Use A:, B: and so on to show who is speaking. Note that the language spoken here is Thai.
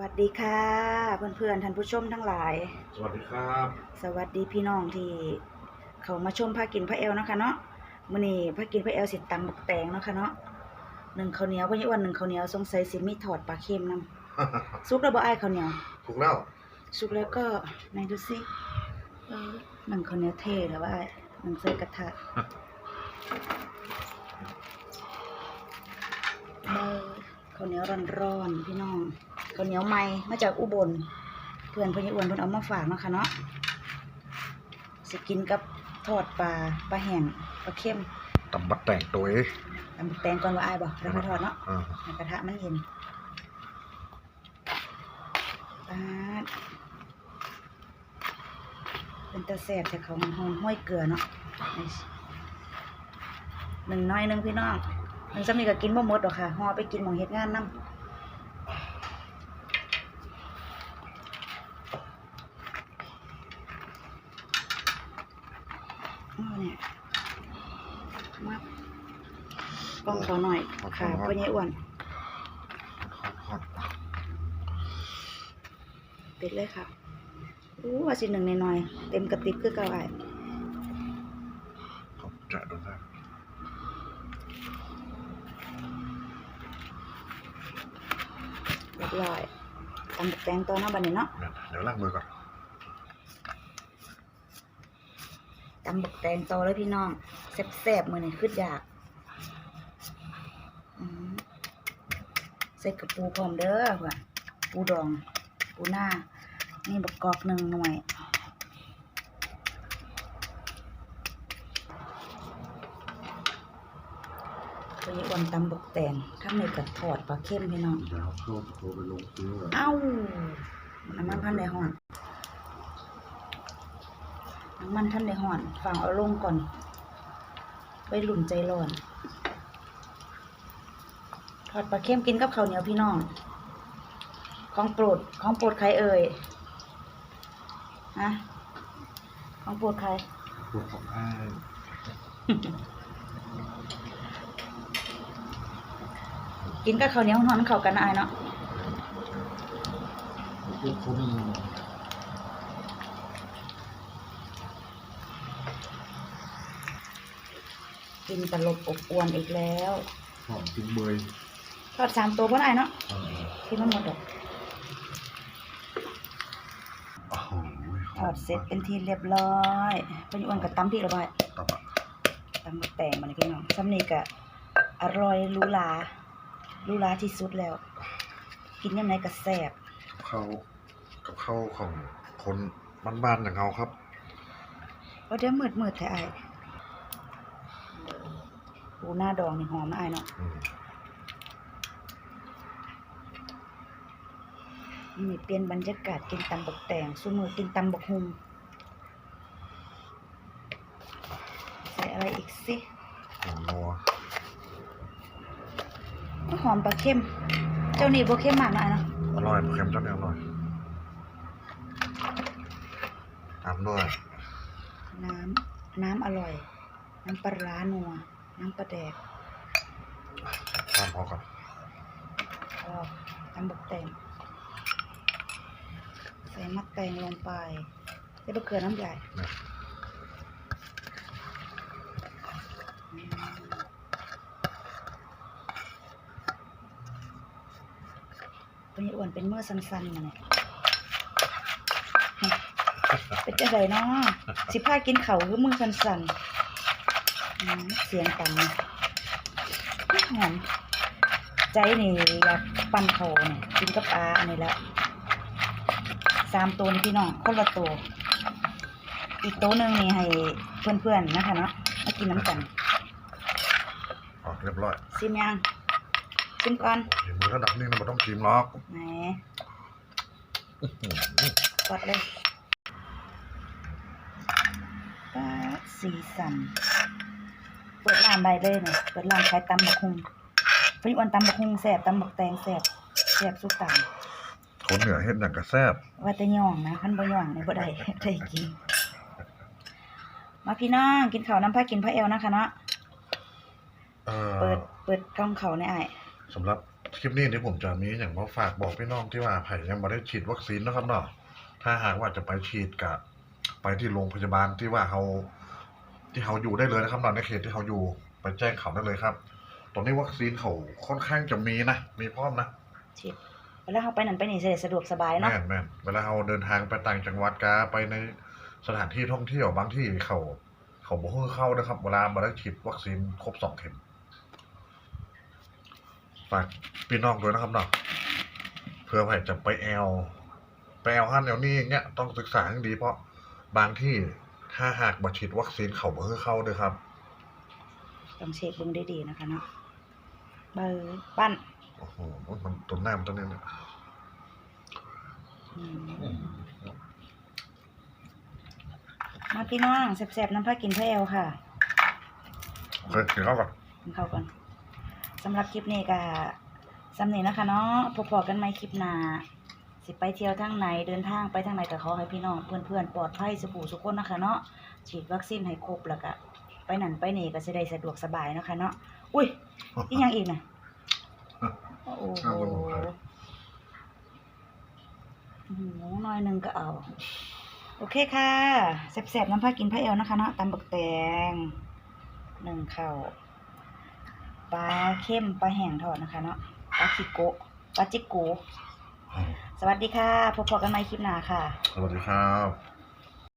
A: วัสดีค่ะเพื่อนๆท่านผู้ชมทั้งหลาย
B: สวัสดีครับ
A: สวัสดีพี่น้องที่เขามาชมพากินพระเอลเนาะคะเนาะมื้อนี้พากินพระเอลสิตำบักแตงเนาะค่ะเนาะหนึ่งข้าวเหนียววันนี้วันหนึ่งข้าวเหนียวสงสัยสิมีทอดปลาเค็มนํสุกแล้วบ่อ้ายข้าวเหนียว
B: ถูกแล้ว
A: สุกแล้วก็ไหนดูสิเออหนึ่งข้าวเหนียวเทแล้วว่าอ้ายหนึ่งใส่กระทะเออข้าวเหนียวร้อนๆพี่น้อง ข้าวเหนียวใหม่มาจากอุบล เพื่อนเพื่อนอ้วนเพิ่นเอามาฝากเนาะค่ะเนาะสิกินกับทอดปลาปลาแห้งปลาเค็ม
B: ตำบักแต่งตัวเอง
A: ตำบักแตงก่อนว่าอายบ่แล้วค่อยทอดเนาะ
B: อ่า
A: ในกระทะมันเย็นปาดเป็นตะแสบแต่เขามันหอมห้อยเกลือเนาะนี่สิหนึ่งน้อยหนึ่งพี่น้องหนึ่งสามีก็กินบ่หมดหรอกค่ะห่อไปกินหมองเฮ็ดงานนำอ้อเนี่ยมา กล้องเขาหน่อยค่ะพ่อใหญ่อ้วน
B: ฮอตฮอต
A: ติดเลยค่ะอู้ว่าสิหนึ่งหน่อยๆเต็มกระติบคือเก่าไอ้
B: ขอบจะโดนได้
A: เรียบร้อยตำบักแตงตัวเนาะบัดนี้เนาะ
B: เดี๋ยวล้างมือก่อน
A: ตำบักแตงตัวเลยพี่น้องแซ่บๆมื้อนี้คืออยากอืมใส่กระปูพร้อมเด้อว่ะปูดอง ปูหน้า นี่บักกอกหนึ่งหน่วยตัวนี้อ่อนตำบักแตงข้างในกระทอดปลาเค็มพี่น้อง
B: เดี๋ยวโทรโทรไปลงซื้อเลย
A: เอ้าน้ำมันท่านได้ห่อนน้ำมันท่านได้ห่อนฟังเอาลงก่อน ไปหลุ่นใจร้อนท อดปลาเค็มกินกับข้าวเหนียวพี่น้อง ของโปรดของโปรดใครเอ่ยฮะของโปรดใคร
B: พวกของอ้าย
A: กินกับข้าวเหนียวห่อนมันเข้ากันนะอายเนาะ
B: พวกคน
A: กินตลบอบอวนอีกแล้ว
B: หอมจิ้มเบย
A: ทอดสามตัวพ่ออายเนาะ
B: อ่า
A: กินไม่หมดหรอก
B: โอ้โห
A: ทอดเสร็จเป็นที่เรียบร้อยเป็นอ้วนกับตำพริกระบาย
B: ตับอะ
A: ตำบักแตงมันพี่น้องซ้ำนี่ก็อร่อยหรูหราหรูหราที่สุดแล้ว กินยังไงก็แซ่บ
B: กับข้าวกับข้าวของคนบ้านๆอย่างเราครับ
A: เพราะเดี๋ยวมืดมืดๆแท้ไอ้ายปูหน้าดองนี่หอมนะไอ้ายเนาะ
B: อืม
A: นี่เปลี่ยนบรรยากาศกินตำบักแตงซุมือกินตำบักฮุมใส่อะไรอีกสิ
B: หอมนัว
A: ก็หอมปลาเค็ม เจ้านี่บ่เค็มมากนะไอ้ายเนาะ
B: อร่อยเค็มจังเนี่ยอร่อยตามด้วย
A: น้ำน้ำอร่อย น้ำปลาร้านัว น้ำปลาแดก
B: ตามพอก่อน
A: ออกตำบักแตง ใส่มัดแตงลงไปใส่บะเขือน้ำใหญ่
B: นะ
A: อืมตัวนี้อ้วนเป็นเมื่อสั้นๆมาเนี่ยเป็นจังไดเนาะสิพากินเขาคือมือสั้นๆเสียงต่ำหอมใจนี่อยากปั่นเขาเนี่ยกินกับปลาอันนี้แหละ สามตัวนี่พี่น้องคนละตัว อีกตัวหนึ่งนี่ให้เพื่อนๆนะคะเนาะมากินน้ำกัน
B: อ๋อเรียบร้อย
A: ชิมยังชิมก่อน
B: เห็นมือระดับนี้เราไม่ต้องชิมหรอก
A: ไหน
B: อื้อหือก
A: ดเลยป้าดสีสันเปิดร้านได้เลยเนี่ยเปิดร้านขายตำบักฮุงพี่อ้วันตำบักฮุงแซ่บตำบักแตงแซ่บแซ่บสุดตัง
B: คนเหนือเฮ็ดอย่างกระแซบ
A: ว่าแต่ย่องนะคันบ่ย่องเนี่ยบ่ได้ได้กิน มาพี่น้องกินข้าวน้ำผ้ากินผ้าเอวนะคะเนาะ
B: เอ่
A: เปิ
B: อ
A: ดเปิดกล้องเขาในไอ้าย
B: สำหรับคลิปนี้ที่ผมจะมีอย่างมาฝากบอกพี่น้องที่ว่าไผ่ยังไม่ได้ฉีดวัคซีนนะครับเนาะถ้าหากว่าจะไปฉีดกับไปที่โรงพยาบาลที่ว่าเขาที่เขาอยู่ได้เลยนะครับเนาะในเขตที่เขาอยู่ไปแจ้งเขาได้เลยครับ ตอนนี้วัคซีนเขาค่อนข้างจะมีนะมีพร้อมนะ
A: ฉีด เวลาเขาไปนั่นไปนี่จะได้สะดวกสบายเนาะ
B: แม่นแม่นเวลาเราเดินทางไปต่างจังหวัดกาไปในสถานที่ท่องเที่ยวบางที่เขาเขาบอกให้เข้านะครับ เวลามาได้ฉีดวัคซีนครบสองเข็มฝากพี่น้องด้วยนะครับเนาะเพื่อใครจะไปแอลไปแอลฮันแอลนี่อย่างเงี้ยต้องศึกษาให้ดีเพราะบางที่ถ้าหากมาฉีดวัคซีนเขาบอกให้เข้าด้วยครับ
A: ต้องเช็คเบิ่งดีๆนะคะเนาะเบอร์ปั้น
B: โอ้โหมันตัวหน้ามันตัวนี้เนี่ย
A: อืมมาพี่น้องแซ่บๆน้ำผ้ากินเพื่อแอลค่ะ
B: โอเคกินข้าวก่อน
A: กินข้าวก่อนสำหรับคลิปนี้ก็สำเนีนะคะเนาะพบๆกันใหม่คลิปหน้าสิไปเที่ยวทางไหนเดินทางไปทางไหนก็ขอให้พี่น้องเพื่อนๆปลอดภัยสุขสุขคนนะคะเนาะฉีดวัคซีนให้ครบแล้วก็ไปนั่นไปนี่ก็จะได้สะดวกสบายเนาะคะเนาะอุ้ยอีกอย่างอีกนะ โอ้โห
B: ข้าวกระบอกครับ
A: หมูน้อยหนึ่งก็เอา โอเคค่ะแซ่บๆน้ำผ้ากินผ้าเอวนะคะเนาะตำบักแตงหนึ่งข้าวปลาเข้มปลาแห้งทอดนะคะเนาะปลาคิโกะปลาจิกโกสวัสดีค่ะพบกันใหม่คลิปหน้าค่ะ
B: สวัสดีครับ